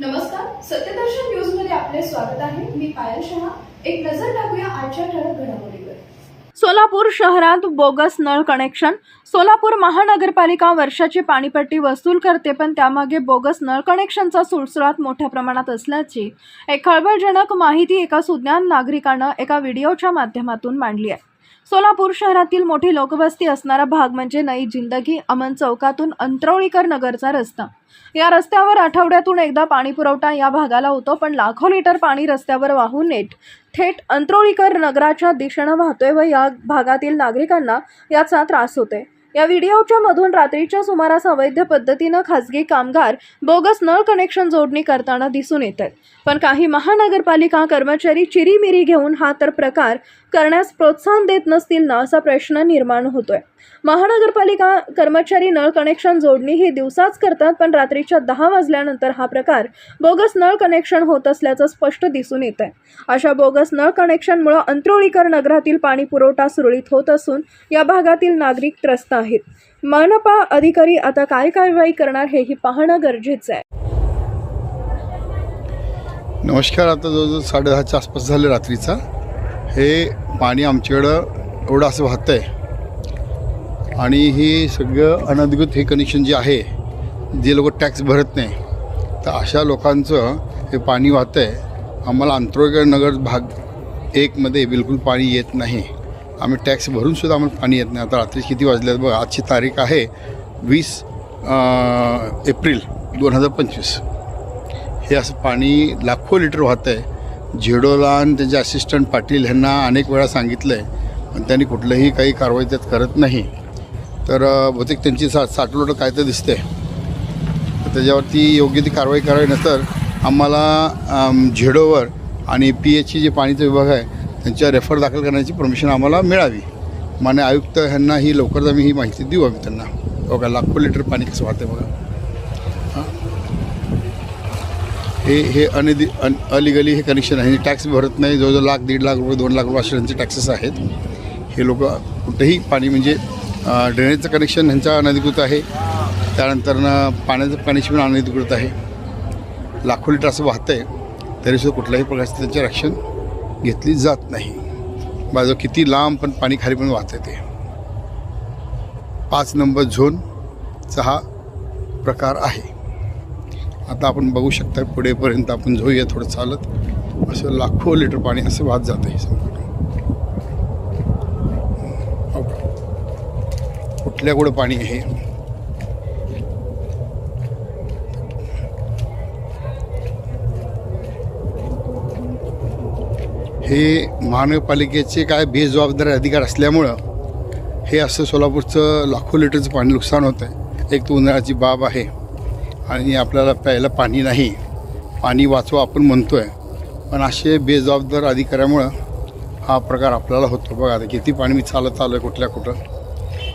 नमस्कार सत्यदर्शन न्यूजमध्ये आपले स्वागत आहे. मी पायल शहा. एक नजर टाकूया आजच्या ठळक घडामोडीवर. सोलापूर शहरात बोगस नळ कनेक्शन. सोलापूर महानगरपालिका वर्षाची पाणीपट्टी वसूल करते पण त्यामागे बोगस नळ कनेक्शनचा सुळसुळात मोठ्या प्रमाणात असल्याची एक खळबळजनक माहिती एका सुज्ञान नागरिकानं एका व्हिडिओच्या माध्यमातून मांडली आहे. सोलापूर शहरातील मोठी लोकवस्ती असणारा भाग म्हणजे नई जिंदगी अमन चौकातून अंतरवळीकर नगरचा रस्ता. या रस्त्यावर आठवड्यातून एकदा पाणी पुरवठा या भागाला होतो पण लाखो लिटर पाणी रस्त्यावर वाहून नेट थेट अंत्रोळीकर नगराच्या दिशेनं वाहतोय व या भागातील नागरिकांना याचा त्रास होतोय. या व्हिडिओच्या मधून रात्रीच्या सुमारास अवैध पद्धतीनं खासगी कामगार बोगस नळ कनेक्शन जोडणी करताना दिसून येत आहेत. पण काही महानगरपालिका कर्मचारी चिरीमिरी घेऊन हा तर प्रकार करण्यास प्रोत्साहन देत नसतील ना असा प्रश्न निर्माण होतोय. महानगरपालिका कर्मचारी नळ कनेक्शन जोडणी ही दिवसाच करतात पण रात्रीच्या दहा वाजल्यानंतर हा प्रकार बोगस नळ कनेक्शन होत असल्याचं स्पष्ट दिसून येत आहे. अशा बोगस नळ कनेक्शनमुळे अंत्रोळीकर नगरातील पाणी पुरवठा सुरळीत होत असून या भागातील नागरिक त्रस्त नाहीत मनपा अधिकारी आता काय कारवाई करणार हेही पाहणं गरजेचं आहे. नमस्कार आता जवळजवळ साडेदहाच्या आसपास झाले रात्रीचा. हे पाणी आमच्याकडं एवढं असं वाहतं आहे आणि हे सगळं अनधिकृत हे कनेक्शन जे आहे जे लोक टॅक्स भरत नाही तर अशा लोकांचं हे पाणी वाहतं आहे आम्हाला अंत्रोगड नगर भाग एकमध्ये बिलकुल पाणी येत नाही. आम्ही टॅक्स भरूनसुद्धा आम्हाला पाणी येत नाही. आता रात्री किती वाजले बघा? आजची तारीख आहे वीस एप्रिल दोन हजार पंचवीस. हे असं पाणी लाखो लिटर वाहतं आहे. झेडोला आणि त्यांचे असिस्टंट पाटील ह्यांना अनेक वेळा सांगितलं आहे पण त्यांनी कुठलंही काही कारवाई त्यात करत नाही. तर बहुतेक त्यांची सा साठलोट काय तर दिसते तर त्याच्यावरती योग्य ती कारवाई करावी नंतर आम्हाला झेडोवर आणि पी एचची जे पाणीचा विभाग आहे त्यांच्या रेफर दाखल करण्याची परमिशन आम्हाला मिळावी. मान्य आयुक्त ह्यांना ही लवकरच आम्ही ही माहिती देऊ आम्ही त्यांना. बघा लाखो लिटर पाणी कसं वाहते बघा. हे? हे अनिधी अन अलिगली हे कनेक्शन आहे. टॅक्स भरत नाही. जवळजवळ लाख दीड लाख रुपये दोन लाख रुपये असे त्यांचे टॅक्सेस आहेत. हे लोक कुठेही पाणी म्हणजे ड्रेनेजचं कनेक्शन ह्यांचा अनधिकृत आहे. त्यानंतर पाण्याचं कनेक्शन पण अनधिकृत आहे. लाखो लिटर असं वाहतं आहे तरीसुद्धा कुठल्याही प्रकारचं त्याचे रक्षण घेतली जात नाही. माझं किती लांब पण पाणी खाली पण वाहतं ते. पाच नंबर झोनचा हा प्रकार आहे. आता आपण बघू शकता पुढेपर्यंत आपण जाऊया थोडं चालत. असं लाखो लिटर पाणी असं वाहत जातं हे संपूर्ण हो कुठल्या कुठं पाणी आहे? हे महानगरपालिकेचे काय बेजबाबदार अधिकार असल्यामुळं हे असं सोलापूरचं लाखो लिटरचं पाणी नुकसान होतं आहे. एक तर उन्हाळ्याची बाब आहे आणि आपल्याला प्यायला पाणी नाही. पाणी वाचवा आपण म्हणतो आहे पण असे बेजबाबदार अधिकाऱ्यामुळं हा प्रकार आपल्याला होतो. बघा आता किती पाणी मी चालत आलो आहे कुठल्या कुठं.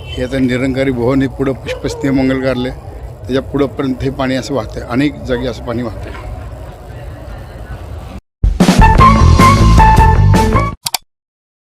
हे आता निरंकारी भवन हे पुढं पुष्पस्थिती मंगल गारले त्याच्या पुढंपर्यंत हे पाणी असं वाहतं आहे अनेक जागी असं पाणी वाहतं आहे